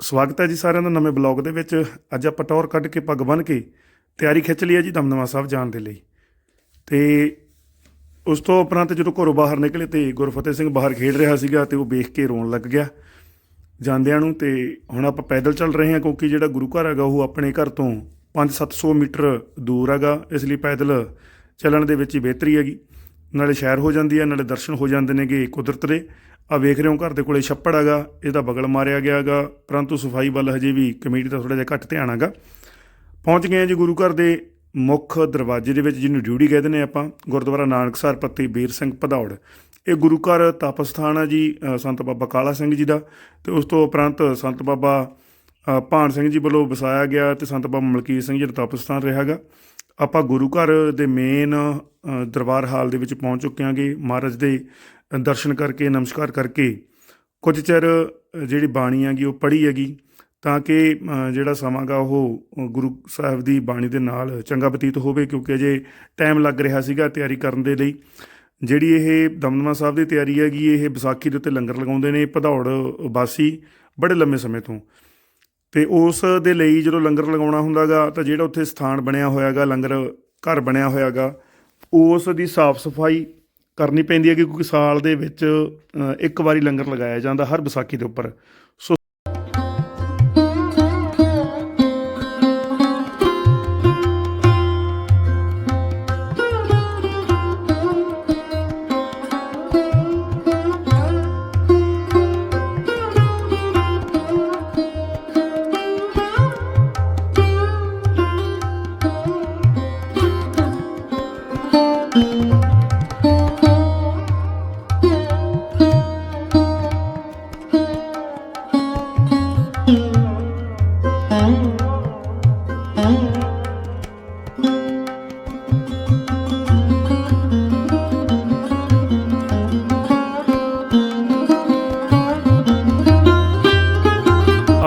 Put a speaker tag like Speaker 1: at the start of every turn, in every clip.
Speaker 1: ਸਵਾਗਤ ਹੈ ਜੀ ਸਾਰਿਆਂ ਦਾ ਨਵੇਂ ਬਲੌਗ ਦੇ ਵਿੱਚ। ਅੱਜ ਆਪਾਂ ਟੌਰ ਕੱਢ ਕੇ ਪੱਗ ਬੰਨ੍ਹ ਕੇ ਤਿਆਰੀ ਖਿੱਚ ਲਈ ਹੈ ਜੀ ਦਮਦਮਾ ਸਾਹਿਬ ਜਾਣ ਦੇ ਲਈ। ਤੇ ਉਸ ਤੋਂ ਉਪਰੰਤ ਜਦੋਂ ਘਰੋਂ ਬਾਹਰ ਨਿਕਲੇ ਤੇ ਗੁਰਫਤਿਹ ਸਿੰਘ ਬਾਹਰ ਖੇਡ ਰਿਹਾ ਸੀਗਾ ਤੇ ਉਹ ਵੇਖ ਕੇ ਰੋਣ ਲੱਗ ਗਿਆ ਜਾਂਦਿਆਂ ਨੂੰ। ਤੇ ਹੁਣ ਆਪਾਂ ਪੈਦਲ ਚੱਲ ਰਹੇ ਹਾਂ ਕਿਉਂਕਿ ਜਿਹੜਾ ਗੁਰੂ ਘਰ ਹੈਗਾ ਉਹ ਆਪਣੇ ਘਰ ਤੋਂ 5-700 ਮੀਟਰ ਦੂਰ ਹੈਗਾ। ਇਸ ਲਈ ਪੈਦਲ ਚੱਲਣ ਦੇ ਵਿੱਚ ਹੀ ਬਿਹਤਰੀ ਹੈਗੀ। ਨਾਲੇ ਸ਼ਹਿਰ ਹੋ ਜਾਂਦੀ ਹੈ, ਨਾਲੇ ਦਰਸ਼ਨ ਹੋ ਜਾਂਦੇ ਨੇਗੇ ਕੁਦਰਤ ਦੇ। ਆ ਵੇਖ ਰਹੇ ਹੋ ਘਰ ਦੇ ਕੋਲੇ ਛੱਪੜ ਹੈਗਾ, ਇਹਦਾ ਬਗਲ ਮਾਰਿਆ ਗਿਆ ਹੈਗਾ, ਪਰੰਤੂ ਸਫ਼ਾਈ ਵੱਲ ਹਜੇ ਵੀ ਕਮੇਟੀ ਦਾ ਥੋੜਾ ਜਿਹਾ ਘੱਟ ਧਿਆਨ ਹੈਗਾ। ਪਹੁੰਚ ਗਏ ਜੀ ਗੁਰੂ ਘਰ ਦੇ ਮੁੱਖ ਦਰਵਾਜ਼ੇ ਦੇ ਵਿੱਚ, ਜਿਹਨੂੰ ਡਿਊਟੀ ਕਹਿੰਦੇ ਨੇ ਆਪਾਂ, ਗੁਰਦੁਆਰਾ ਨਾਨਕਸਰ ਪੱਤੀ, ਬੀਰ ਸਿੰਘ ਭਦੌੜ। ਇਹ ਗੁਰੂ ਘਰ ਤਪ ਸਥਾਨ ਹੈ ਜੀ ਸੰਤ ਬਾਬਾ ਕਾਲਾ ਸਿੰਘ ਜੀ ਦਾ, ਤੇ ਉਸ ਤੋਂ ਉਪਰੰਤ ਸੰਤ ਬਾਬਾ ਭਾਨ ਸਿੰਘ ਜੀ ਵੱਲੋਂ ਵਸਾਇਆ ਗਿਆ ਤੇ ਸੰਤ ਬਾਬਾ ਮਲਕੀਤ ਸਿੰਘ ਜੀ ਦਾ ਤਪ ਸਥਾਨ ਰਿਹਾਗਾ ਆਪਾਂ ਗੁਰੂ ਘਰ ਦੇ ਮੇਨ ਦਰਬਾਰ ਹਾਲ ਦੇ ਵਿੱਚ ਪਹੁੰਚ ਚੁੱਕੇ ਹਾਂਗੇ, ਮਹਾਰਾਜ ਦੇ ਦਰਸ਼ਨ ਕਰਕੇ, ਨਮਸਕਾਰ ਕਰਕੇ ਕੁਝ ਚਿਰ ਜਿਹੜੀ ਬਾਣੀ ਹੈਗੀ, ਉਹ ਪੜ੍ਹੀ ਹੈਗੀ ਤਾਂ ਕਿ ਜਿਹੜਾ ਸਮਾਂ ਗਾ ਉਹ ਗੁਰੂ ਸਾਹਿਬ ਦੀ ਬਾਣੀ ਦੇ ਨਾਲ ਚੰਗਾ ਬਤੀਤ ਹੋਵੇ ਕਿਉਂਕਿ ਅਜੇ ਟਾਈਮ ਲੱਗ ਰਿਹਾ ਸੀਗਾ ਤਿਆਰੀ ਕਰਨ ਦੇ ਲਈ। ਜਿਹੜੀ ਇਹ ਦਮਦਮਾ ਸਾਹਿਬ ਦੀ ਤਿਆਰੀ ਹੈਗੀ, ਇਹ ਵਿਸਾਖੀ ਦੇ ਉੱਤੇ ਲੰਗਰ ਲਗਾਉਂਦੇ ਨੇ ਭਦੌੜ ਵਾਸੀ ਬੜੇ ਲੰਮੇ ਸਮੇਂ ਤੋਂ। ਤੇ ਉਸ ਦੇ ਲਈ ਜਦੋਂ ਲੰਗਰ ਲਗਾਉਣਾ ਹੁੰਦਾਗਾ ਤਾਂ ਜਿਹੜਾ ਉੱਥੇ ਸਥਾਨ ਬਣਿਆ ਹੋਇਆਗਾ ਲੰਗਰ ਘਰ ਬਣਿਆ ਹੋਇਆਗਾ ਉਸ ਦੀ ਸਾਫ਼ ਸਫ਼ਾਈ ਕਰਨੀ ਪੈਂਦੀ ਹੈ ਕਿਉਂਕਿ ਸਾਲ ਦੇ ਵਿੱਚ ਇੱਕ ਵਾਰੀ ਲੰਗਰ ਲਗਾਇਆ ਜਾਂਦਾ ਹਰ ਵਿਸਾਖੀ ਦੇ ਉੱਪਰ।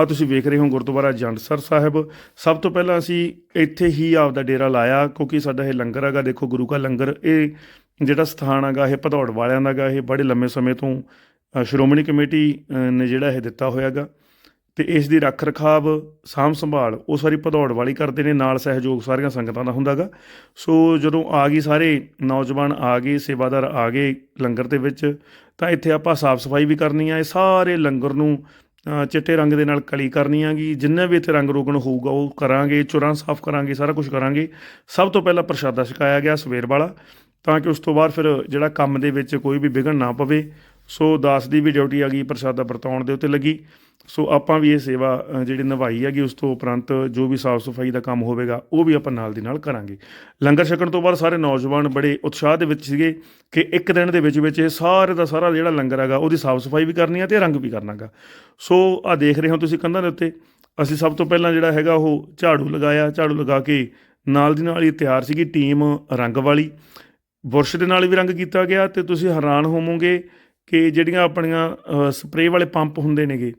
Speaker 1: ਆ ਤੁਸੀਂ ਵੇਖ ਰਹੇ ਹੋ ਗੁਰਦੁਆਰਾ ਜੰਡਸਰ ਸਾਹਿਬ। ਸਭ ਤੋਂ ਪਹਿਲਾਂ ਅਸੀਂ ਇੱਥੇ ਹੀ ਆਪਦਾ ਡੇਰਾ ਲਾਇਆ, ਕਿਉਂਕਿ ਸਾਡਾ ਇਹ ਲੰਗਰ ਹੈਗਾ, ਦੇਖੋ ਗੁਰੂ ਕਾ ਲੰਗਰ, ਇਹ ਜਿਹੜਾ ਸਥਾਨ ਹੈਗਾ, ਇਹ ਭਦੌੜ ਵਾਲਿਆਂ ਦਾ ਹੈਗਾ, ਇਹ ਬੜੇ ਲੰਮੇ ਸਮੇਂ ਤੋਂ ਸ਼੍ਰੋਮਣੀ ਕਮੇਟੀ ਨੇ ਜਿਹੜਾ ਇਹ ਦਿੱਤਾ ਹੋਇਆਗਾ ਤੇ ਇਸ ਦੀ ਰੱਖ ਰਖਾਵ ਸਾਂਭ ਸੰਭਾਲ ਉਹ ਸਾਰੀ ਭਦੌੜ ਵਾਲੀ ਕਰਦੇ ਨੇ, ਨਾਲ ਸਹਿਯੋਗ ਸਾਰੀਆਂ ਸੰਗਤਾਂ ਦਾ ਹੁੰਦਾਗਾ ਸੋ ਜਦੋਂ ਆ ਗਈ ਸਾਰੇ ਨੌਜਵਾਨ ਆ ਗਏ, ਸੇਵਾਦਾਰ ਆ ਗਏ ਲੰਗਰ ਦੇ ਵਿੱਚ, ਤਾਂ ਇੱਥੇ ਆਪਾਂ ਸਾਫ਼ ਸਫ਼ਾਈ ਵੀ ਕਰਨੀ ਆ, ਇਹ ਸਾਰੇ ਲੰਗਰ ਨੂੰ ਚਿੱਟੇ ਰੰਗ ਦੇ ਨਾਲ ਕਲੀ ਕਰਨੀ ਆਗੀ। ਜਿੰਨਾ ਵੀ ਇੱਥੇ ਰੰਗ ਰੋਗਣ ਹੋਊਗਾ, ਉਹ ਕਰਾਂਗੇ ਚੁਰਾਂ ਸਾਫ਼ ਕਰਾਂਗੇ, ਸਾਰਾ ਕੁਝ ਕਰਾਂਗੇ। ਸਭ ਤੋਂ ਪਹਿਲਾਂ ਪ੍ਰਸ਼ਾਦਾ ਛਕਾਇਆ ਗਿਆ ਸਵੇਰ ਵਾਲਾ, ਤਾਂ ਕਿ ਉਸ ਤੋਂ ਬਾਅਦ ਫਿਰ ਜਿਹੜਾ ਕੰਮ ਦੇ ਵਿੱਚ ਕੋਈ ਵੀ ਵਿਘਨ ਨਾ ਪਵੇ। ਸੋ ਦਾਸ ਦੀ ਵੀ ਡਿਊਟੀ ਆ ਗਈ ਪ੍ਰਸ਼ਾਦਾ ਵਰਤਾਉਣ ਦੇ ਉੱਤੇ ਲੱਗੀ। ਸੋ ਆਪਾਂ ਵੀ ਇਹ ਸੇਵਾ ਜਿਹੜੀ ਨਿਭਾਈ ਹੈਗੀ, ਉਸ ਤੋਂ ਉਪਰੰਤ ਜੋ ਵੀ ਸਾਫ਼ ਸਫ਼ਾਈ ਦਾ ਕੰਮ ਹੋਵੇਗਾ, ਉਹ ਵੀ ਆਪਾਂ ਨਾਲ ਦੀ ਨਾਲ ਕਰਾਂਗੇ। ਲੰਗਰ ਛਕਣ ਤੋਂ ਬਾਅਦ ਸਾਰੇ ਨੌਜਵਾਨ ਬੜੇ ਉਤਸ਼ਾਹ ਦੇ ਵਿੱਚ ਸੀਗੇ ਕਿ ਇੱਕ ਦਿਨ ਦੇ ਵਿੱਚ ਵਿੱਚ ਇਹ ਸਾਰੇ ਦਾ ਸਾਰਾ ਜਿਹੜਾ ਲੰਗਰ ਹੈਗਾ, ਉਹਦੀ ਸਾਫ਼ ਸਫ਼ਾਈ ਵੀ ਕਰਨੀ ਹੈ ਤੇ ਰੰਗ ਵੀ ਕਰਨਾਗਾ। ਸੋ ਆ ਦੇਖ ਰਹੇ ਹੋ ਤੁਸੀਂ ਕੰਧਾਂ ਦੇ ਉੱਤੇ, ਅਸੀਂ ਸਭ ਤੋਂ ਪਹਿਲਾਂ ਜਿਹੜਾ ਹੈਗਾ ਉਹ ਝਾੜੂ ਲਗਾਇਆ, ਝਾੜੂ ਲਗਾ ਕੇ ਨਾਲ ਦੀ ਨਾਲ ਹੀ ਤਿਆਰ ਸੀਗੀ ਟੀਮ ਰੰਗ ਵਾਲੀ। ਬੁਰਸ਼ ਦੇ ਨਾਲ ਵੀ ਰੰਗ ਕੀਤਾ ਗਿਆ ਤੇ ਤੁਸੀਂ ਹੈਰਾਨ ਹੋਵੋਗੇ ਕਿ ਜਿਹੜੀਆਂ ਆਪਣੀਆਂ ਸਪਰੇਅ ਵਾਲੇ ਪੰਪ ਹੁੰਦੇ ਨੇਗੇ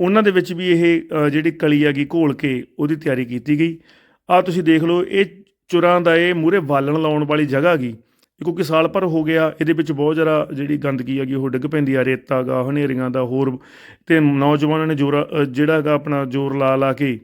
Speaker 1: ਉਹਨਾਂ ਦੇ ਵਿੱਚ ਵੀ ਇਹ ਜਿਹੜੀ ਕਲੀ ਹੈਗੀ ਘੋਲ ਕੇ ਉਹਦੀ ਤਿਆਰੀ ਕੀਤੀ ਗਈ। ਆ ਤੁਸੀਂ ਦੇਖ ਲਓ, ਇਹ ਚੁਰਾਂ ਦਾ ਇਹ ਮੂਰੇ ਬਾਲਣ ਲਾਉਣ ਵਾਲੀ ਜਗ੍ਹਾ ਗਈ। ਕਿਉਂਕਿ ਸਾਲ ਭਰ ਹੋ ਗਿਆ, ਇਹਦੇ ਵਿੱਚ ਬਹੁਤ ਜ਼ਿਆਦਾ ਜਿਹੜੀ ਗੰਦਗੀ ਹੈਗੀ ਉਹ ਡਿੱਗ ਪੈਂਦੀ ਆ, ਰੇਤਾ ਗਾ, ਹਨੇਰੀਆਂ ਦਾ ਹੋਰ, ਤੇ ਨੌਜਵਾਨਾਂ ਨੇ ਜੋਰ ਜਿਹੜਾ ਹੈਗਾ ਆਪਣਾ ਜ਼ੋਰ ਲਾ ਲਾ ਕੇ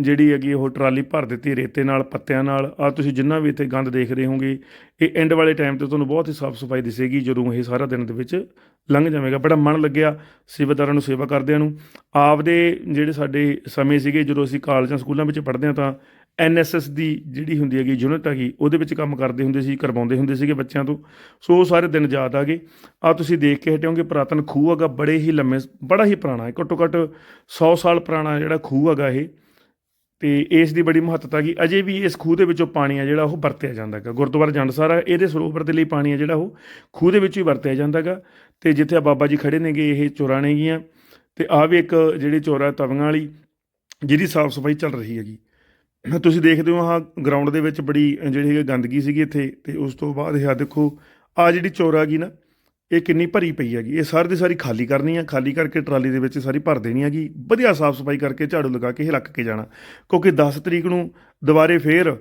Speaker 1: ਜਿਹੜੀ ਹੈਗੀ ਉਹ ਟਰਾਲੀ ਭਰ ਦਿੱਤੀ ਰੇਤੇ ਨਾਲ, ਪੱਤਿਆਂ ਨਾਲ। ਆ ਤੁਸੀਂ ਜਿੰਨਾ ਵੀ ਇੱਥੇ ਗੰਦ ਦੇਖ ਰਹੇ ਹੋਗੇ, ਇਹ ਐਂਡ ਵਾਲੇ ਟਾਈਮ ਤੇ ਤੁਹਾਨੂੰ ਬਹੁਤ ਹੀ ਸਾਫ਼ ਸਫ਼ਾਈ ਦਿਸੇਗੀ ਜਦੋਂ ਇਹ ਸਾਰਾ ਦਿਨ ਦੇ ਵਿੱਚ ਲੰਘ ਜਾਵੇਗਾ। ਬੜਾ ਮਨ ਲੱਗਿਆ ਸੇਵਾਦਾਰਾਂ ਨੂੰ, ਸੇਵਾ ਕਰਦਿਆਂ ਨੂੰ। ਆਪਦੇ ਜਿਹੜੇ ਸਾਡੇ ਸਮੇਂ ਸੀਗੇ, ਜਦੋਂ ਅਸੀਂ ਕਾਲਜਾਂ, ਸਕੂਲਾਂ ਵਿੱਚ ਪੜ੍ਹਦੇ ਹਾਂ ਤਾਂ ਐਨਐਸਐਸ ਦੀ ਜਿਹੜੀ ਹੁੰਦੀ ਹੈਗੀ ਯੂਨਿਟ ਹੈਗੀ, ਉਹਦੇ ਵਿੱਚ ਕੰਮ ਕਰਦੇ ਹੁੰਦੇ ਸੀ, ਕਰਵਾਉਂਦੇ ਹੁੰਦੇ ਸੀਗੇ ਬੱਚਿਆਂ ਤੋਂ। ਸੋ ਉਹ ਸਾਰੇ ਦਿਨ ਯਾਦ ਆ ਗਏ। ਆ ਤੁਸੀਂ ਦੇਖ ਕੇ ਹਟਿਓਗੇ ਪੁਰਾਤਨ ਖੂਹ ਹੈਗਾ, ਬੜੇ ਹੀ ਲੰਮੇ, ਬੜਾ ਹੀ ਪੁਰਾਣਾ ਹੈ। ਘੱਟੋ ਘੱਟ 100 ਸਾਲ ਪੁਰਾਣਾ ਜਿਹੜਾ ਖੂਹ ਹੈਗਾ ਇਹ। ਤੇ ਇਸ ਦੀ ਬੜੀ ਮਹੱਤਤਾ ਹੈਗੀ ਅਜੇ ਵੀ ਇਸ ਖੂਹ ਦੇ ਵਿੱਚੋਂ ਪਾਣੀ ਆ ਜਿਹੜਾ ਉਹ ਵਰਤਿਆ ਜਾਂਦਾ ਹੈਗਾ। ਗੁਰਦੁਆਰਾ ਜੰਡਸਾਰਾ ਇਹਦੇ ਸਰੋਵਰ ਦੇ ਲਈ ਪਾਣੀ ਆ ਜਿਹੜਾ ਉਹ ਖੂਹ ਦੇ ਵਿੱਚ ਹੀ ਵਰਤਿਆ ਜਾਂਦਾ ਹੈਗਾ। ਤੇ ਜਿੱਥੇ ਆ ਬਾਬਾ ਜੀ ਖੜੇ ਨੇਗੇ, ਇਹ ਚੋਰਾਂ ਨੇਗੀਆਂ। ਤੇ ਆ ਵੀ ਇੱਕ ਜਿਹੜੀ ਚੋਰਾ ਤਵੀਆਂ ਵਾਲੀ, ਜਿਹਦੀ ਸਾਫ਼ ਸਫ਼ਾਈ ਚੱਲ ਰਹੀ ਹੈਗੀ। ਤੁਸੀਂ ਦੇਖਦੇ ਹੋ ਆਹ ਗਰਾਊਂਡ ਦੇ ਵਿੱਚ ਬੜੀ ਜਿਹੜੀ ਹੈਗੀ ਗੰਦਗੀ ਸੀਗੀ ਇੱਥੇ, ਤੇ ਉਸ ਤੋਂ ਬਾਅਦ ਇਹ ਆ ਦੇਖੋ ਆ ਜਿਹੜੀ ਚੋਰਾ ਗਈ ਨਾ ਇਹ ਕਿੰਨੀ ਭਰੀ ਪਈ ਹੈਗੀ। ਇਹ ਸਾਰੀ ਦੀ ਸਾਰੀ ਖਾਲੀ ਕਰਨੀ ਆ। ਖਾਲੀ ਕਰਕੇ ਟਰਾਲੀ ਦੇ ਵਿੱਚ ਸਾਰੀ ਭਰ ਦੇਣੀ ਹੈਗੀ। ਵਧੀਆ ਸਾਫ਼ ਸਫ਼ਾਈ ਕਰਕੇ ਝਾੜੂ ਲਗਾ ਕੇ ਇਹ ਲੱਕ ਕੇ ਜਾਣਾ। ਕਿਉਂਕਿ 10 ਤਰੀਕ ਨੂੰ ਦੁਬਾਰੇ ਫੇਰ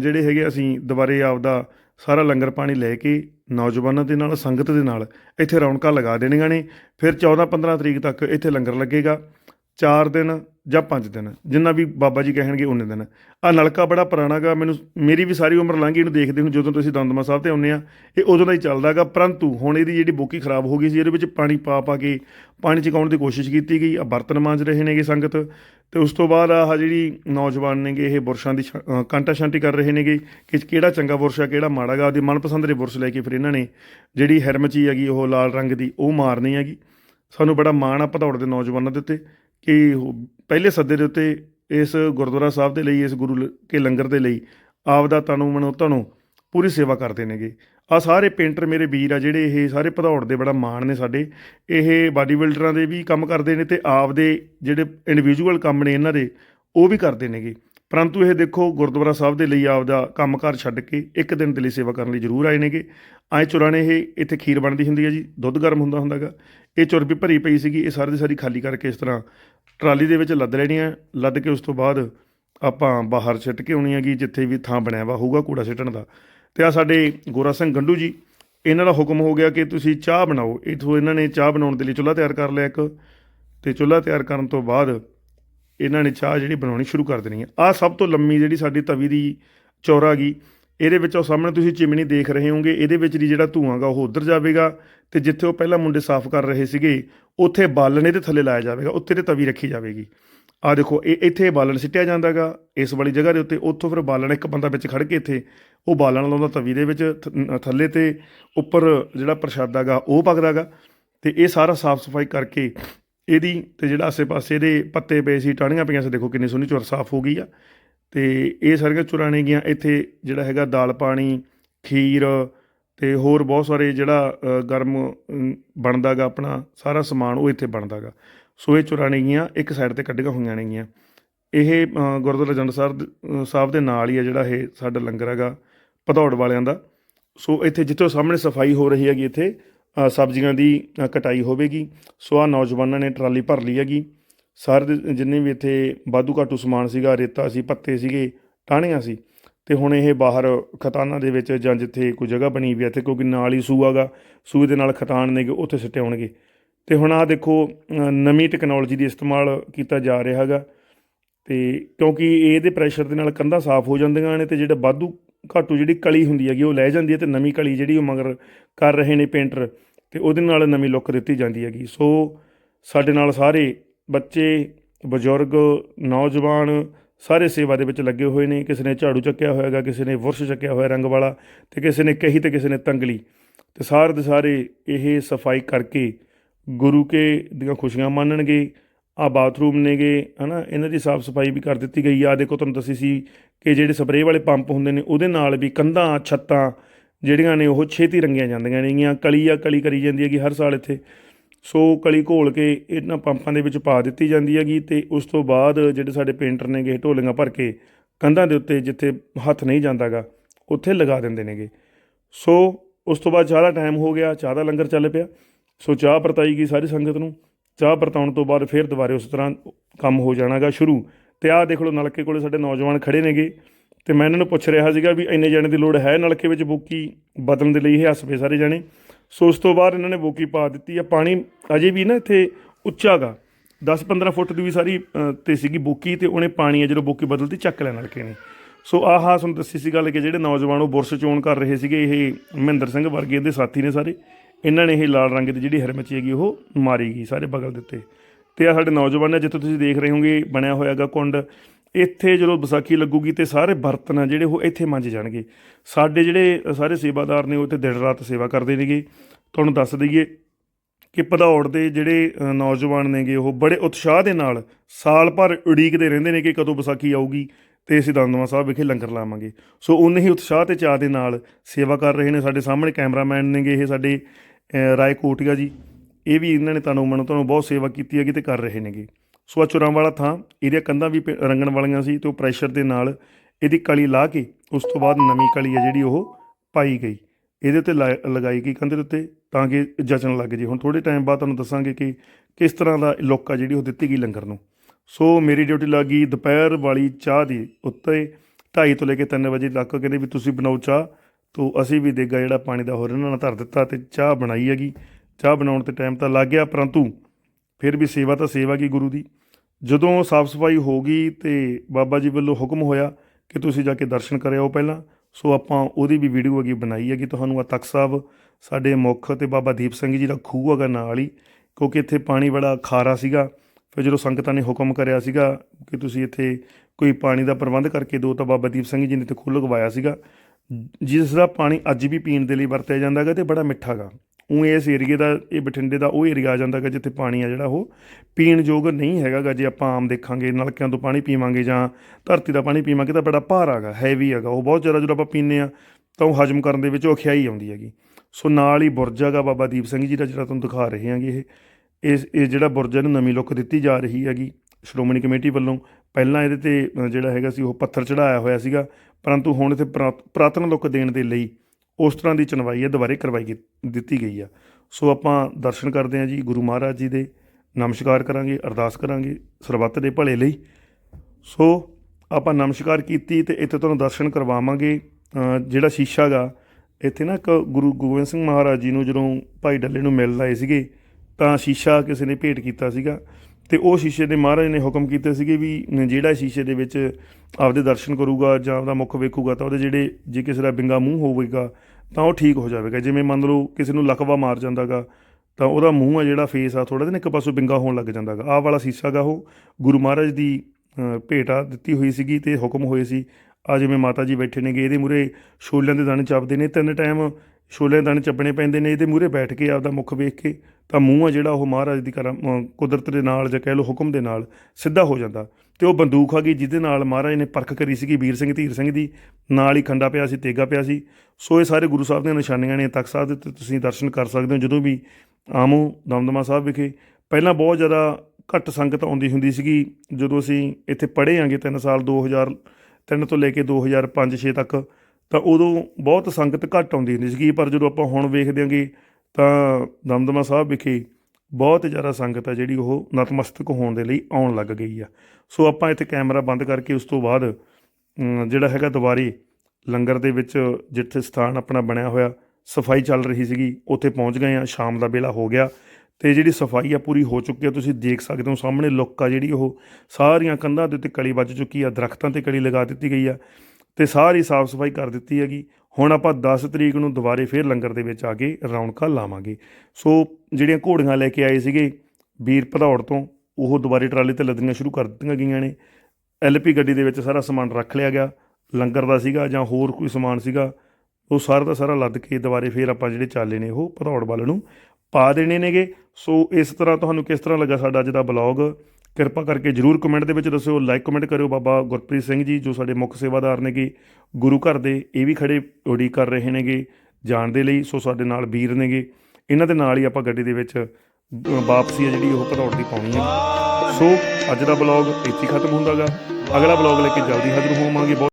Speaker 1: ਜਿਹੜੇ ਹੈਗੇ ਅਸੀਂ ਦੁਬਾਰੇ ਆਪਦਾ ਸਾਰਾ ਲੰਗਰ ਪਾਣੀ ਲੈ ਕੇ ਨੌਜਵਾਨਾਂ ਦੇ ਨਾਲ, ਸੰਗਤ ਦੇ ਨਾਲ ਇੱਥੇ ਰੌਣਕਾਂ ਲਗਾ ਦੇਣੀਆਂ ਨੇ। ਫਿਰ 14 15 ਤਰੀਕ ਤੱਕ ਇੱਥੇ ਲੰਗਰ ਲੱਗੇਗਾ। 4 ਦਿਨ ਜਾਂ 5 ਦਿਨ, ਜਿੰਨਾ ਵੀ ਬਾਬਾ ਜੀ ਕਹਿਣਗੇ ਉਹਨੇ ਦਿਨ। ਆ ਨਲਕਾ ਬੜਾ ਪੁਰਾਣਾ ਗਾ, ਮੈਨੂੰ ਮੇਰੀ ਵੀ ਸਾਰੀ ਉਮਰ ਲੰਘ, ਇਹਨੂੰ ਦੇਖਦੇ ਨੂੰ ਜਦੋਂ ਤੁਸੀਂ ਦਮਦਮਾ ਸਾਹਿਬ ਤੇ ਆਉਂਦੇ ਆ, ਇਹ ਉਦੋਂ ਦਾ ਹੀ ਚੱਲਦਾ ਗਾ, ਪਰੰਤੂ ਹੁਣ ਇਹਦੀ ਜਿਹੜੀ ਬੋਕੀ ਖਰਾਬ ਹੋ ਗਈ ਸੀ, ਇਹਦੇ ਵਿੱਚ ਪਾਣੀ ਪਾ ਪਾ ਕੇ ਪਾਣੀ ਚਕਾਉਣ ਦੀ ਕੋਸ਼ਿਸ਼ ਕੀਤੀ ਗਈ ਆ ਬਰਤਨ ਮਾਂਜ ਰਹੇ ਨੇਗੇ ਸੰਗਤ, ਤੇ ਉਸ ਤੋਂ ਬਾਅਦ ਆਹ ਜਿਹੜੀ ਨੌਜਵਾਨ ਨੇਗੇ, ਇਹ ਬੁਰਸ਼ਾਂ ਦੀ ਛ- ਕਾਂਟਾ ਛਾਂਟੀ ਕਰ ਰਹੇ ਨੇਗੇ, ਕਿ ਕਿਹੜਾ ਚੰਗਾ ਬੁਰਸ਼ ਆ, ਕਿਹੜਾ ਮਾੜਾ ਗਾ ਉਹਦੀ ਮਨਪਸੰਦ ਦੇ ਬੁਰਸ਼ ਲੈ ਕੇ ਫਿਰ ਇਹਨਾਂ ਨੇ ਜਿਹੜੀ ਹੈਰਮਚੀ ਹੈਗੀ, ਉਹ ਲਾਲ ਰੰਗ ਦੀ, ਉਹ ਮਾਰਨੀ ਹੈਗੀ। ਸਾਨੂੰ ਬੜਾ ਮਾਣ ਆ ਭਦੌੜ ਦੇ ਨੌਜਵਾਨਾਂ ਦੇ ਉੱਤੇ ਕਿ ਉਹ ਪਹਿਲੇ ਸੱਦੇ ਦੇ ਉੱਤੇ ਇਸ ਗੁਰਦੁਆਰਾ ਸਾਹਿਬ ਦੇ ਲਈ, ਇਸ ਗੁਰੂ ਕੇ ਲੰਗਰ ਦੇ ਲਈ ਆਪ ਦਾ ਤਨੋਂ ਮਨੋਂ ਧਨੋਂ ਪੂਰੀ ਸੇਵਾ ਕਰਦੇ ਨੇਗੇ। ਆ ਸਾਰੇ ਪੇਂਟਰ ਮੇਰੇ ਵੀਰ ਆ, ਜਿਹੜੇ ਇਹ ਸਾਰੇ ਭਦੌੜ ਦੇ ਬੜਾ ਮਾਣ ਨੇ ਸਾਡੇ। ਇਹ ਬਾਡੀ ਬਿਲਡਰਾਂ ਦੇ ਵੀ ਕੰਮ ਕਰਦੇ ਨੇ ਤੇ ਆਪ ਦੇ ਜਿਹੜੇ ਇੰਡੀਵਿਜੂਅਲ ਕੰਮ ਨੇ ਇਹਨਾਂ ਦੇ, ਉਹ ਵੀ ਕਰਦੇ ਨੇਗੇ। ਪਰੰਤੂ ਇਹ ਦੇਖੋ, ਗੁਰਦੁਆਰਾ ਸਾਹਿਬ ਦੇ ਲਈ ਆਪਦਾ ਕੰਮਕਾਰ ਛੱਡ ਕੇ ਇੱਕ ਦਿਨ ਦੇ ਲਈ ਸੇਵਾ ਕਰਨ ਲਈ ਜ਼ਰੂਰ ਆਏ ਨੇਗੇ। ਆਏ ਚੁਰਾਣੇ ਇਹ ਇੱਥੇ ਖੀਰ ਬਣਦੀ ਹੁੰਦੀ ਹੈ ਜੀ, ਦੁੱਧ ਗਰਮ ਹੁੰਦਾ ਹੁੰਦਾਗਾ। ਇਹ ਚੁਰਬੀ ਭਰੀ ਪਈ ਸੀਗੀ, ਇਹ ਸਾਰੀ ਦੀ ਸਾਰੀ ਖਾਲੀ ਕਰਕੇ ਇਸ ਤਰ੍ਹਾਂ ਟਰਾਲੀ ਦੇ ਵਿੱਚ ਲੱਦ ਲੈਣੀ ਹੈ। ਲੱਦ ਕੇ ਉਸ ਤੋਂ ਬਾਅਦ ਆਪਾਂ ਬਾਹਰ ਸਿੱਟ ਕੇ ਆਉਣੀ ਹੈਗੀ, ਜਿੱਥੇ ਵੀ ਥਾਂ ਬਣਿਆ ਵਾ ਹੋਊਗਾ ਕੂੜਾ ਸਿੱਟਣ ਦਾ। ਤੇ ਆ ਸਾਡੇ ਗੋਰਾ ਸਿੰਘ ਗੰਡੂ ਜੀ, ਇਹਨਾਂ ਦਾ ਹੁਕਮ ਹੋ ਗਿਆ ਕਿ ਤੁਸੀਂ ਚਾਹ ਬਣਾਓ। ਇਥੋਂ ਇਹਨਾਂ ਨੇ ਚਾਹ ਬਣਾਉਣ ਦੇ ਲਈ ਚੁੱਲ੍ਹਾ ਤਿਆਰ ਕਰ ਲਿਆ ਇੱਕ। ਤੇ ਚੁੱਲ੍ਹਾ ਤਿਆਰ ਕਰਨ ਤੋਂ ਬਾਅਦ ਇਹਨਾਂ ਨੇ ਚਾਹ ਜਿਹੜੀ ਬਣਾਉਣੀ ਸ਼ੁਰੂ ਕਰ ਦੇਣੀ ਹੈ। ਆ ਸਭ ਤੋਂ ਲੰਮੀ ਜਿਹੜੀ ਸਾਡੀ ਤਵੀ ਦੀ ਚੌਰਾ ਗਈ ਇਹਦੇ ਵਿੱਚ ਉਹ ਸਾਹਮਣੇ ਤੁਸੀਂ ਚਿਮਨੀ ਦੇਖ ਰਹੇ ਹੋਗੇ ਇਹਦੇ ਵਿੱਚ ਦੀ ਜਿਹੜਾ ਧੂਆਂ ਗਾ ਉਹ ਉੱਧਰ ਜਾਵੇਗਾ ਤੇ ਜਿੱਥੇ ਉਹ ਪਹਿਲਾਂ ਮੁੰਡੇ ਸਾਫ਼ ਕਰ ਰਹੇ ਸੀਗੇ, ਉੱਥੇ ਬਾਲਣ ਇਹਦੇ ਥੱਲੇ ਲਾਇਆ ਜਾਵੇਗਾ, ਉੱਤੇ ਤੇ ਤਵੀ ਰੱਖੀ ਜਾਵੇਗੀ। ਆ ਦੇਖੋ, ਇਹ ਇੱਥੇ ਬਾਲਣ ਸਿੱਟਿਆ ਜਾਂਦਾਗਾ ਇਸ ਵਾਲੀ ਜਗ੍ਹਾ ਦੇ ਉੱਤੇ ਉੱਥੋਂ ਫਿਰ ਬਾਲਣ ਇੱਕ ਬੰਦਾ ਵਿੱਚ ਖੜ ਕੇ ਇੱਥੇ, ਉਹ ਬਾਲਣ ਲਾਉਂਦਾ ਤਵੀ ਦੇ ਵਿੱਚ ਥ- ਥੱਲੇ ਤੇ ਉੱਪਰ ਜਿਹੜਾ ਪ੍ਰਸ਼ਾਦਾ ਗਾ ਉਹ ਪੱਕਦਾਗਾ ਤੇ ਇਹ ਸਾਰਾ ਸਾਫ਼ ਸਫ਼ਾਈ ਕਰਕੇ ਇਹਦੀ ਤੇ ਜਿਹੜਾ ਆਸੇ-ਪਾਸੇ ਇਹਦੇ ਪੱਤੇ ਪਏ ਸੀ ਟਾਹਣੀਆਂ ਪਈਆਂ ਸੀ ਦੇਖੋ ਕਿੰਨੀ ਸੋਹਣੀ ਚੁਰ ਸਾਫ਼ ਹੋ ਗਈ ਆ। ਤੇ ਇਹ ਸਾਰੀਆਂ ਚੁਰਾਣੇ ਗਈਆਂ ਇੱਥੇ ਜਿਹੜਾ ਹੈਗਾ ਦਾਲ ਪਾਣੀ ਖੀਰ ਤੇ ਹੋਰ ਬਹੁਤ ਸਾਰੇ ਜਿਹੜਾ ਗਰਮ ਅਮ, ਬਣਦਾਗਾ ਆਪਣਾ ਸਾਰਾ ਸਮਾਨ ਉਹ ਇੱਥੇ ਬਣਦਾਗਾ ਸੋ ਇਹ ਚੁਰਾਣੇ ਗਈਆਂ ਇੱਕ ਸਾਈਡ ਤੇ ਕੱਢੀਆਂ ਹੋਈਆਂ ਨੇਗੀਆਂ ਇਹ ਗੁਰਦੁਆਰਾ ਜੰਡ ਸਾਹਿਬ ਸਾਹਿਬ ਦੇ ਨਾਲ ਹੀ ਆ ਜਿਹੜਾ ਇਹ ਸਾਡਾ ਲੰਗਰ ਹੈਗਾ ਭਦੌੜ ਵਾਲਿਆਂ ਦਾ। ਸੋ ਇੱਥੇ ਜਿੱਥੇ ਸਾਹਮਣੇ ਸਫ਼ਾਈ ਹੋ ਰਹੀ ਹੈਗੀ ਇੱਥੇ ਸਬਜ਼ੀਆਂ ਦੀ ਕਟਾਈ ਹੋਵੇਗੀ। ਸੋ ਆ ਨੌਜਵਾਨਾਂ ਨੇ ਟਰਾਲੀ ਭਰ ਲਈ ਹੈਗੀ। ਸਾਰੇ ਦੇ, ਜਿੰਨੇ ਵੀ ਇੱਥੇ ਵਾਧੂ ਘਾਟੂ ਸਮਾਨ ਸੀਗਾ, ਰੇਤਾ ਸੀ, ਪੱਤੇ ਸੀਗੇ, ਟਾਹਣੀਆਂ ਸੀ। ਤੇ ਹੁਣ ਇਹ ਬਾਹਰ ਖਤਾਨਾਂ ਦੇ ਵਿੱਚ ਜਾਂ ਜਿੱਥੇ ਕੋਈ ਜਗ੍ਹਾ ਬਣੀ ਵੀ ਇੱਥੇ ਕਿਉਂਕਿ ਨਾਲ ਹੀ ਸੂਆ ਗਾ, ਸੂਏ ਦੇ ਨਾਲ ਖਤਾਨ ਨੇਗੇ ਉੱਥੇ ਸਿੱਟੇ ਹੋਣਗੇ। ਤੇ ਹੁਣ ਆ ਦੇਖੋ ਨਵੀਂ ਟੈਕਨੋਲੋਜੀ ਦੀ ਇਸਤੇਮਾਲ ਕੀਤਾ ਜਾ ਰਿਹਾ ਹੈਗਾ। ਤੇ ਕਿਉਂਕਿ ਇਹਦੇ ਪ੍ਰੈਸ਼ਰ ਦੇ ਨਾਲ ਕੰਧਾਂ ਸਾਫ਼ ਹੋ ਜਾਂਦੀਆਂ ਨੇ ਤੇ ਜਿਹੜਾ ਵਾਧੂ ਘਾਟੂ ਜਿਹੜੀ ਕਲੀ ਹੁੰਦੀ ਹੈਗੀ, ਉਹ ਲੈ ਜਾਂਦੀ ਹੈ ਤੇ ਨਵੀਂ ਕਲੀ ਜਿਹੜੀ ਉਹ ਮਗਰ ਕਰ ਰਹੇ ਨੇ ਪੇਂਟਰ ਤੇ ਉਹਦੇ ਨਾਲ ਨਵੀਂ ਲੁੱਕ ਦਿੱਤੀ ਜਾਂਦੀ ਹੈਗੀ। ਸੋ ਸਾਡੇ ਨਾਲ ਸਾਰੇ ਬੱਚੇ, ਬਜ਼ੁਰਗ, ਨੌਜਵਾਨ ਸਾਰੇ ਸੇਵਾ ਦੇ ਵਿੱਚ ਲੱਗੇ ਹੋਏ ਨੇ। ਕਿਸੇ ਨੇ ਝਾੜੂ ਚੱਕਿਆ ਹੋਇਆ ਹੈਗਾ, ਕਿਸੇ ਨੇ ਬੁਰਸ਼ ਚੱਕਿਆ ਹੋਇਆ ਰੰਗ ਵਾਲਾ ਤੇ ਕਿਸੇ ਨੇ ਕਹੀ ਤੇ ਕਿਸੇ ਨੇ ਤੰਗਲੀ। ਤੇ ਸਾਰੇ ਦੇ ਸਾਰੇ ਇਹ ਸਫ਼ਾਈ ਕਰਕੇ ਗੁਰੂ ਕੇ ਦੀਆਂ ਖੁਸ਼ੀਆਂ ਮੰਨਣਗੇ ਆ ਬਾਥਰੂਮ ਨੇਗੇ, ਹਨਾ, ਇਹਨਾਂ ਦੀ ਸਾਫ਼ ਸਫ਼ਾਈ ਵੀ ਕਰ ਦਿੱਤੀ ਗਈ ਆ। ਦੇਖੋ, ਤੁਹਾਨੂੰ ਦੱਸੀ ਸੀ ਕਿ ਜਿਹੜੇ ਸਪਰੇਅ ਵਾਲੇ ਪੰਪ ਹੁੰਦੇ ਨੇ, ਉਹਦੇ ਨਾਲ ਵੀ ਕੰਧਾਂ, ਛੱਤਾਂ ਜਿਹੜੀਆਂ ਨੇ, ਉਹ ਛੇਤੀ ਰੰਗੀਆਂ ਜਾਂਦੀਆਂ ਨੇਗੀਆਂ। ਕਲੀ ਆ, ਕਲੀ ਕਰੀ ਜਾਂਦੀ ਹੈਗੀ ਹਰ ਸਾਲ ਇੱਥੇ। ਸੋ ਕਲੀ ਘੋਲ ਕੇ ਇਹਨਾਂ ਪੰਪਾਂ ਦੇ ਵਿੱਚ ਪਾ ਦਿੱਤੀ ਜਾਂਦੀ ਹੈਗੀ ਤੇ ਉਸ ਤੋਂ ਬਾਅਦ ਜਿਹੜੇ ਸਾਡੇ ਪੇਂਟਰ ਨੇਗੇ ਢੋਲੀਆਂ ਭਰ ਕੇ ਕੰਧਾਂ ਦੇ ਉੱਤੇ ਜਿੱਥੇ ਹੱਥ ਨਹੀਂ ਜਾਂਦਾਗਾ, ਉੱਥੇ ਲਗਾ ਦਿੰਦੇ ਨੇਗੇ। ਸੋ ਉਸ ਤੋਂ ਬਾਅਦ ਚਾਹ ਦਾ ਟਾਈਮ ਹੋ ਗਿਆ, ਚਾਹ ਦਾ ਲੰਗਰ ਚੱਲ ਪਿਆ। ਸੋ ਚਾਹ ਪਰਤਾਈ ਗਈ ਸਾਰੀ ਸੰਗਤ ਨੂੰ। ਚਾਹ ਪਰਤਾਉਣ ਤੋਂ ਬਾਅਦ ਫਿਰ ਦੁਬਾਰੇ ਉਸ ਤਰ੍ਹਾਂ ਕੰਮ ਹੋ ਜਾਣਾਗਾ ਸ਼ੁਰੂ। ਤੇ ਆਹ ਦੇਖ ਲਓ ਨਲਕੇ ਕੋਲੇ ਸਾਡੇ ਨੌਜਵਾਨ ਖੜੇ ਨੇਗੇ। ਤੇ ਮੈਂ ਇਹਨਾਂ ਨੂੰ ਪੁੱਛ ਰਿਹਾ ਸੀਗਾ ਵੀ ਇੰਨੇ ਜਣੇ ਦੀ ਲੋੜ ਹੈ ਨਲਕੇ ਵਿੱਚ ਬੋਕੀ ਬਦਲਣ ਦੇ ਲਈ? ਇਹ ਹੱਸ ਪਏ ਸਾਰੇ ਜਣੇ। ਸੋ ਉਸ ਤੋਂ ਬਾਅਦ ਇਹਨਾਂ ਨੇ ਬੋਕੀ ਪਾ ਦਿੱਤੀ। ਆ ਪਾਣੀ ਅਜੇ ਵੀ ਨਾ ਇੱਥੇ ਉੱਚਾ ਗਾ। 10-15 ਫੁੱਟ ਦੀ ਵੀ ਸਾਰੀ ਅ, ਤੇ ਸੀਗੀ ਬੋਕੀ ਤੇ ਉਹਨੇ ਪਾਣੀ ਆ ਜਦੋਂ ਬੋਕੀ ਬਦਲਤੀ ਚੱਕ ਲਿਆ ਨਲਕੇ ਨੇ। ਸੋ ਆਹ ਤੁਹਾਨੂੰ ਦੱਸੀ ਸੀ ਗੱਲ ਕਿ ਜਿਹੜੇ ਨੌਜਵਾਨ ਉਹ ਬੁਰਸ਼ ਚੋਣ ਕਰ ਰਹੇ ਸੀਗੇ ਇਹ ਮਹਿੰਦਰ ਸਿੰਘ ਵਰਗੇ ਇਹਦੇ ਸਾਥੀ ਨੇ ਸਾਰੇ। ਇਹਨਾਂ ਨੇ ਇਹ ਲਾਲ ਰੰਗ ਦੀ ਜਿਹੜੀ ਹਰਮਚੀ ਹੈਗੀ ਉਹ ਮਾਰੀ ਗਈ ਸਾਰੇ ਬਗਲ ਦਿੱਤੇ ਤੇ ਆ ਸਾਡੇ ਨੌਜਵਾਨ ਨੇ ਜਿੱਥੇ ਤੁਸੀਂ ਦੇਖ ਰਹੇ ਹੋਗੇ, ਬਣਿਆ ਹੋਇਆਗਾ ਕੁੰਡ, ਇੱਥੇ ਜਦੋਂ ਵਿਸਾਖੀ ਲੱਗੂਗੀ ਤੇ ਸਾਰੇ ਬਰਤਨ ਆ ਜਿਹੜੇ ਉਹ ਇੱਥੇ ਮੰਜ ਜਾਣਗੇ। ਸਾਡੇ ਜਿਹੜੇ ਸਾਰੇ ਸੇਵਾਦਾਰ ਨੇ ਉਹ ਇੱਥੇ ਦਿਨ ਰਾਤ ਸੇਵਾ ਕਰਦੇ ਨੇਗੇ। ਤੁਹਾਨੂੰ ਦੱਸ ਦਈਏ ਕਿ ਭਦੌੜ ਦੇ ਜਿਹੜੇ ਨੌਜਵਾਨ ਨੇਗੇ, ਉਹ ਬੜੇ ਉਤਸ਼ਾਹ ਦੇ ਨਾਲ ਸਾਲ ਭਰ ਉਡੀਕਦੇ ਰਹਿੰਦੇ ਨੇ ਕਿ ਕਦੋਂ ਵਿਸਾਖੀ ਆਊਗੀ ਤੇ ਅਸੀਂ ਦਮਦਮਾ ਸਾਹਿਬ ਵਿਖੇ ਲੰਗਰ ਲਾਵਾਂਗੇ। ਸੋ ਉਨੇ ਹੀ ਉਤਸ਼ਾਹ ਤੇ ਚਾਅ ਦੇ ਨਾਲ ਸੇਵਾ ਕਰ ਰਹੇ ਨੇ ਸਾਡੇ ਸਾਹਮਣੇ ਕੈਮਰਾਮੈਨ ਨੇਗੇ ਇਹ ਸਾਡੇ ਰਾਏ ਕੋਟੀਆ ਜੀ। ਇਹ ਵੀ ਇਹਨਾਂ ਨੇ ਤੁਹਾਨੂੰ ਮਨ ਤੁਹਾਨੂੰ ਬਹੁਤ ਸੇਵਾ ਕੀਤੀ ਹੈਗੀ ਤੇ ਕਰ ਰਹੇ ਨੇਗੇ। ਸੋ ਆਹ ਚੁਰਾਂ ਵਾਲਾ ਥਾਂ, ਇਹਦੀਆਂ ਕੰਧਾਂ ਵੀ ਪ- ਰੰਗਣ ਵਾਲੀਆਂ ਸੀ ਤੇ ਉਹ ਪ੍ਰੈਸ਼ਰ ਦੇ ਨਾਲ ਇਹਦੀ ਕਲੀ ਲਾ ਕੇ ਉਸ ਤੋਂ ਬਾਅਦ ਨਵੀਂ ਕਲੀ ਹੈ ਜਿਹੜੀ ਉਹ ਪਾਈ ਗਈ। ਇਹਦੇ ਉੱਤੇ ਲਾ- ਲਗਾਈ ਗਈ ਕੰਧ ਦੇ ਉੱਤੇ ਤਾਂ ਕਿ ਜਚਣ ਲੱਗ ਜੇ। ਹੁਣ ਥੋੜੇ ਟਾਈਮ ਬਾਅਦ ਤੁਹਾਨੂੰ ਦੱਸਾਂਗੇ ਕਿ ਕਿਸ ਤਰ੍ਹਾਂ ਦਾ ਲੋਕ ਜਿਹੜੀ ਉਹ ਦਿੱਤੀ ਗਈ ਲੰਗਰ ਨੂੰ। ਸੋ ਮੇਰੀ ਡਿਊਟੀ ਲੱਗੀ ਦੁਪਹਿਰ ਵਾਲੀ ਚਾਹ ਦੀ ਉੱਤੇ 2:30 ਤੋਂ ਲੈ ਕੇ 3 ਵਜੇ ਤੱਕ ਕਹਿੰਦੇ ਵੀ ਤੁਸੀਂ ਬਣਾਓ ਚਾਹ। ਤੋਂ ਅਸੀਂ ਵੀ ਦੇਗਾ ਜਿਹੜਾ ਪਾਣੀ ਦਾ ਹੋਰ ਇਹਨਾਂ ਨਾਲ ਧਰ ਦਿੱਤਾ ਤੇ ਚਾਹ ਬਣਾਈ ਹੈਗੀ। ਚਾਹ ਬਣਾਉਣ ਤੇ ਟਾਈਮ ਤਾਂ ਲੱਗ ਗਿਆ, ਪਰੰਤੂ ਫਿਰ ਵੀ ਸੇਵਾ ਤਾਂ ਸੇਵਾ ਕੀ ਗੁਰੂ ਦੀ। ਜਦੋਂ ਸਾਫ਼ ਸਫ਼ਾਈ ਹੋ ਗਈ ਤੇ ਬਾਬਾ ਜੀ ਵੱਲੋਂ ਹੁਕਮ ਹੋਇਆ ਕਿ ਤੁਸੀਂ ਜਾ ਕੇ ਦਰਸ਼ਨ ਕਰਿਓ ਪਹਿਲਾਂ, ਸੋ ਆਪਾਂ ਉਹਦੀ ਵੀ ਵੀਡੀਓ ਅਗੀ ਬਣਾਈ ਹੈ ਕਿ ਤੁਹਾਨੂੰ ਆ ਤਖਤ ਸਾਹਿਬ, ਸਾਡੇ ਮੁੱਖ ਤੇ ਬਾਬਾ ਦੀਪ ਸਿੰਘ ਜੀ ਦਾ ਖੂਹ ਹੈਗਾ ਨਾਲ ਹੀ, ਕਿਉਂਕਿ ਇੱਥੇ ਪਾਣੀ ਬੜਾ ਖਾਰਾ ਸੀਗਾ। ਫਿਰ ਜਦੋਂ ਸੰਗਤਾਂ ਨੇ ਹੁਕਮ ਕਰਿਆ ਸੀਗਾ ਕਿ ਤੁਸੀਂ ਇੱਥੇ ਕੋਈ ਪਾਣੀ ਦਾ ਪ੍ਰਬੰਧ ਕਰਕੇ ਦਿਓ, ਤਾਂ ਬਾਬਾ ਦੀਪ ਸਿੰਘ ਜੀ ਨੇ ਤੇ ਖੂਹ ਲਗਵਾਇਆ ਸੀਗਾ। ਜਿਸ ਦਾ ਪਾਣੀ ਅੱਜ ਵੀ ਪੀਣ ਦੇ ਲਈ ਵਰਤਿਆ ਜਾਂਦਾ ਹੈਗਾ ਤੇ ਬੜਾ ਮਿੱਠਾ ਗਾ ਉਹ ਇਸ ਏਰੀਏ ਦਾ, ਇਹ ਬਠਿੰਡੇ ਦਾ ਉਹ ਏਰੀਆ ਆ ਜਾਂਦਾ ਹੈਗਾ ਜਿੱਥੇ ਪਾਣੀ ਆ ਜਿਹੜਾ ਉਹ ਪੀਣ ਯੋਗ ਨਹੀਂ ਹੈਗਾ ਗਾ ਜੇ ਆਪਾਂ ਆਮ ਦੇਖਾਂਗੇ, ਨਲਕਿਆਂ ਤੋਂ ਪਾਣੀ ਪੀਵਾਂਗੇ ਜਾਂ ਧਰਤੀ ਦਾ ਪਾਣੀ ਪੀਵਾਂਗੇ ਤਾਂ ਬੜਾ ਭਾਰਾ ਹੈਗਾ ਹੈਵੀ ਹੈਗਾ, ਉਹ ਬਹੁਤ ਜ਼ਿਆਦਾ ਜਦੋਂ ਆਪਾਂ ਪੀਂਦੇ ਆ ਤਾਂ ਉਹ ਹਜਮ ਕਰਨ ਦੇ ਵਿੱਚ ਔਖਿਆਈ ਆਉਂਦੀ ਹੈਗੀ। ਸੋ ਨਾਲ ਹੀ ਬੁਰਜ ਹੈਗਾ ਬਾਬਾ ਦੀਪ ਸਿੰਘ ਜੀ ਦਾ ਜਿਹੜਾ ਤੁਹਾਨੂੰ ਦਿਖਾ ਰਹੇ ਹਾਂਗੇ ਇਹ, ਇਸ, ਇਹ ਜਿਹੜਾ ਬੁਰਜ ਹੈ ਨੂੰ ਨਵੀਂ ਲੁੱਕ ਦਿੱਤੀ ਜਾ ਰਹੀ ਹੈਗੀ ਸ਼੍ਰੋਮਣੀ ਕਮੇਟੀ ਵੱਲੋਂ। ਪਹਿਲਾਂ ਇਹਦੇ ਤੇ ਜਿਹੜਾ ਹੈਗਾ ਸੀ ਉਹ ਪੱਥਰ ਚੜਾਇਆ ਹੋਇਆ ਸੀਗਾ, ਪਰੰਤੂ ਹੁਣ ਇੱਥੇ ਪੁਰਾ- ਪੁਰਾਤਨ ਲੁੱਕ ਦੇਣ ਦੇ ਲਈ ਉਸ ਤਰ੍ਹਾਂ ਦੀ ਚਣਵਾਈ ਹੈ, ਦੁਬਾਰੇ ਕਰਵਾਈ ਦਿੱਤੀ ਗਈ ਆ। ਸੋ ਆਪਾਂ ਦਰਸ਼ਨ ਕਰਦੇ ਹਾਂ ਜੀ, ਗੁਰੂ ਮਹਾਰਾਜ ਜੀ ਦੇ ਨਮਸਕਾਰ ਕਰਾਂਗੇ, ਅਰਦਾਸ ਕਰਾਂਗੇ ਸਰਬੱਤ ਦੇ ਭਲੇ ਲਈ। ਸੋ ਆਪਾਂ ਨਮਸਕਾਰ ਕੀਤੀ ਤੇ ਇੱਥੇ ਤੁਹਾਨੂੰ ਦਰਸ਼ਨ ਕਰਵਾਵਾਂਗੇ। ਜਿਹੜਾ ਸ਼ੀਸ਼ਾ ਗਾ, ਇੱਥੇ ਨਾ ਇੱਕ ਗੁਰੂ ਗੋਬਿੰਦ ਸਿੰਘ ਮਹਾਰਾਜ ਜੀ ਨੂੰ ਜਦੋਂ ਭਾਈ ਡੱਲੇ ਨੂੰ ਮਿਲਣ ਆਏ ਸੀਗੇ, ਤਾਂ ਸ਼ੀਸ਼ਾ ਕਿਸੇ ਨੇ ਭੇਟ ਕੀਤਾ ਸੀਗਾ ਤੇ ਉਹ ਸ਼ੀਸ਼ੇ ਦੇ ਮਹਾਰਾਜ ਨੇ ਹੁਕਮ ਕੀਤੇ ਸੀਗੇ ਵੀ ਜਿਹੜਾ ਸ਼ੀਸ਼ੇ ਦੇ ਵਿੱਚ ਆਪਦੇ ਦਰਸ਼ਨ ਕਰੂਗਾ ਜਾਂ ਆਪਦਾ ਮੁੱਖ ਵੇਖੂਗਾ ਤਾਂ ਉਹਦੇ ਜਿਹੜੇ, ਜੇ ਕਿਸੇ ਦਾ ਬਿੰਗਾ ਮੂੰਹ ਹੋਵੇਗਾ ਤਾਂ ਉਹ ਠੀਕ ਹੋ ਜਾਵੇਗਾ। ਜਿਵੇਂ ਮੰਨ ਲਓ ਕਿਸੇ ਨੂੰ ਲਕਵਾ ਮਾਰ ਜਾਂਦਾਗਾ ਤਾਂ ਉਹਦਾ ਮੂੰਹ ਆ ਜਿਹੜਾ ਫੇਸ ਆ ਥੋੜਾ ਜਿਹਾ ਨਾ ਇੱਕ ਪਾਸੋਂ ਬਿੰਗਾ ਹੋਣ ਲੱਗ ਜਾਂਦਾਗਾ। ਆਹ ਵਾਲਾ ਸ਼ੀਸ਼ਾ ਗਾ ਉਹ ਗੁਰੂ ਮਹਾਰਾਜ ਦੀ ਅ, ਭੇਟ ਆ ਦਿੱਤੀ ਹੋਈ ਸੀਗੀ ਤੇ ਹੁਕਮ ਹੋਏ ਸੀ। ਆ ਜਿਵੇਂ ਮਾਤਾ ਜੀ ਬੈਠੇ ਨੇਗੇ ਇਹਦੇ ਮੂਰੇ ਛੋਲਿਆਂ ਦੇ ਦਾਣੇ ਚੱਪਦੇ ਨੇ ਤਿੰਨ ਟਾਈਮ ਛੋਲਿਆਂ ਦੇ ਦਾਣੇ ਚੱਪਣੇ ਪੈਂਦੇ ਨੇ ਇਹਦੇ ਮੂਰੇ ਬੈਠ ਕੇ ਆਪਦਾ ਮੁੱਖ ਵੇਖ ਕੇ ਤਾਂ ਮੂੰਹ ਆ ਜਿਹੜਾ ਉਹ ਮਹਾਰਾਜ ਦੀ ਕਰਮ ਕੁਦਰਤ ਦੇ ਨਾਲ ਜਾਂ ਕਹਿ ਲਓ ਹੁਕਮ ਦੇ ਨਾਲ ਸਿੱਧਾ ਹੋ ਜਾਂਦਾ। ਤੇ ਉਹ ਬੰਦੂਕ ਆ ਗਈ, ਜਿਹਦੇ ਨਾਲ ਮਹਾਰਾਜ ਨੇ ਪਰਖ ਕਰੀ ਸੀਗੀ ਵੀਰ ਸਿੰਘ, ਧੀਰ ਸਿੰਘ ਦੀ। ਨਾਲ ਹੀ ਖੰਡਾ ਪਿਆ ਸੀ, ਤੇਗਾ ਪਿਆ ਸੀ। ਸੋ ਇਹ ਸਾਰੇ ਗੁਰੂ ਸਾਹਿਬ ਦੀਆਂ ਨਿਸ਼ਾਨੀਆਂ ਨੇ, ਤਖਤ ਸਾਹਿਬ ਦੇ ਤੇ ਤੁਸੀਂ ਦਰਸ਼ਨ ਕਰ ਸਕਦੇ ਹੋ, ਜਦੋਂ ਵੀ ਆਮੋ ਦਮਦਮਾ ਸਾਹਿਬ ਵਿਖੇ। ਪਹਿਲਾਂ ਬਹੁਤ ਜ਼ਿਆਦਾ ਘੱਟ ਸੰਗਤ ਆਉਂਦੀ ਹੁੰਦੀ ਸੀਗੀ। ਜਦੋਂ ਅਸੀਂ ਇੱਥੇ ਪੜ੍ਹੇ ਆਂਗੇ 3 ਸਾਲ 2003 ਤੋਂ ਲੈ ਕੇ 2005-6 ਤੱਕ, ਤਾਂ ਉਦੋਂ ਬਹੁਤ ਸੰਗਤ ਘੱਟ ਆਉਂਦੀ ਹੁੰਦੀ ਸੀਗੀ। ਪਰ ਜਦੋਂ ਆਪਾਂ ਹੁਣ ਵੇਖਦੇ ਆਂਗੇ, ਤਾਂ ਦਮਦਮਾ ਸਾਹਿਬ ਵਿਖੇ ਬਹੁਤ ਜ਼ਿਆਦਾ ਸੰਗਤ ਆ ਜਿਹੜੀ ਉਹ ਨਤਮਸਤਕ ਹੋਣ ਦੇ ਲਈ ਆਉਣ ਲੱਗ ਗਈ ਆ। ਸੋ ਆਪਾਂ ਇੱਥੇ ਕੈਮਰਾ ਬੰਦ ਕਰਕੇ ਉਸ ਤੋਂ ਬਾਅਦ ਜਿਹੜਾ ਹੈਗਾ ਦੁਬਾਰੇ ਲੰਗਰ ਦੇ ਵਿੱਚ ਜਿੱਥੇ ਸਥਾਨ ਆਪਣਾ ਬਣਿਆ ਹੋਇਆ, ਸਫ਼ਾਈ ਚੱਲ ਰਹੀ ਸੀਗੀ, ਉੱਥੇ ਪਹੁੰਚ ਗਏ ਆ, ਸ਼ਾਮ ਦਾ ਵੇਲਾ ਹੋ ਗਿਆ। ਤੇ ਜਿਹੜੀ ਸਫ਼ਾਈ ਆ ਪੂਰੀ ਹੋ ਚੁੱਕੀ ਆ, ਤੁਸੀਂ ਦੇਖ ਸਕਦੇ ਹੋ ਸਾਹਮਣੇ ਲੁੱਕ ਆ ਜਿਹੜੀ ਉਹ, ਸਾਰੀਆਂ ਕੰਧਾਂ ਦੇ ਉੱਤੇ ਕਲੀ ਵੱਜ ਚੁੱਕੀ ਆ, ਦਰਖਤਾਂ ਤੇ ਕਲੀ ਲਗਾ ਦਿੱਤੀ ਗਈ ਆ। ਤੇ ਸਾਰੀ ਸਾਫ਼ ਸਫ਼ਾਈ ਕਰ ਦਿੱਤੀ ਹੈਗੀ। ਹੁਣ ਆਪਾਂ 10 ਤਰੀਕ ਨੂੰ ਦੁਬਾਰੇ ਫੇਰ ਲੰਗਰ ਦੇ ਵਿੱਚ ਆ ਕੇ ਰੌਣਕਾਂ ਲਾਵਾਂਗੇ। ਸੋ ਜਿਹੜੀਆਂ ਘੋੜੀਆਂ ਲੈ ਕੇ ਆਏ ਸੀਗੇ ਵੀਰ ਭਦੌੜ ਤੋਂ, ਉਹ ਦੁਬਾਰੇ ਟਰਾਲੀ ਤੇ ਲੱਦਣੀਆਂ ਸ਼ੁਰੂ ਕਰ ਦਿੱਤੀਆਂ ਗਈਆਂ ਨੇ। ਐਲਪੀ ਗੱਡੀ ਦੇ ਵਿੱਚ ਸਾਰਾ ਸਮਾਨ ਰੱਖ ਲਿਆ ਗਿਆ। ਲੰਗਰ ਦਾ ਸੀਗਾ ਜਾਂ ਹੋਰ ਕੋਈ ਸਮਾਨ ਸੀਗਾ, ਉਹ ਸਾਰਾ ਦਾ ਸਾਰਾ ਲੱਦ ਕੇ ਦੁਬਾਰੇ ਫੇਰ ਆਪਾਂ ਜਿਹੜੇ ਚਾਲੇ ਨੇ ਉਹ ਭਦੌੜ ਵੱਲ ਨੂੰ ਪਾ ਦੇਣੇ ਨੇਗੇ। ਸੋ ਇਸ ਤਰ੍ਹਾਂ ਤੁਹਾਨੂੰ ਕਿਸ ਤਰ੍ਹਾਂ ਲੱਗਾ ਸਾਡਾ ਅੱਜ ਦਾ ਬਲੌਗ? ਕਿਰਪਾ ਕਰਕੇ ਜਰੂਰ ਕਮੈਂਟ ਦੇ ਵਿੱਚ ਦੱਸਿਓ ਲਾਈਕ ਕਮੈਂਟ ਕਰਿਓ ਬਾਬਾ ਗੁਰਪ੍ਰੀਤ ਸਿੰਘ ਜੀ, ਜੋ ਸਾਡੇ ਮੁੱਖ ਸੇਵਾਦਾਰ ਨੇਗੇ, ਗੁਰੂ ਘਰ ਦੇ ਇਹ ਵੀ ਖੜੇ ਉਡੀਕ ਕਰ ਰਹੇ ਨੇਗੇ, ਜਾਣ ਦੇ ਲਈ, ਸੋ ਸਾਡੇ ਨਾਲ ਵੀਰ ਨੇਗੇ। ਇਹਨਾਂ ਦੇ ਨਾਲ ਹੀ ਆਪਾਂ ਗੱਡੀ ਦੇ ਵਿੱਚ ਵਾਪਸੀ ਆ ਜਿਹੜੀ ਉਹ ਭਦੌੜ ਦੀ ਪਾਉਣੀ ਹੈ ਸੋ ਅੱਜ ਦਾ ਬਲੌਗ ਇੱਥੇ ਹੀ ਖਤਮ ਹੁੰਦਾਗਾ। ਅਗਲਾ ਬਲੌਗ ਲੈ ਕੇ ਜਲਦੀ ਹਾਜ਼ਰ ਹੋਵਾਂਗੇ। ਬਹੁਤ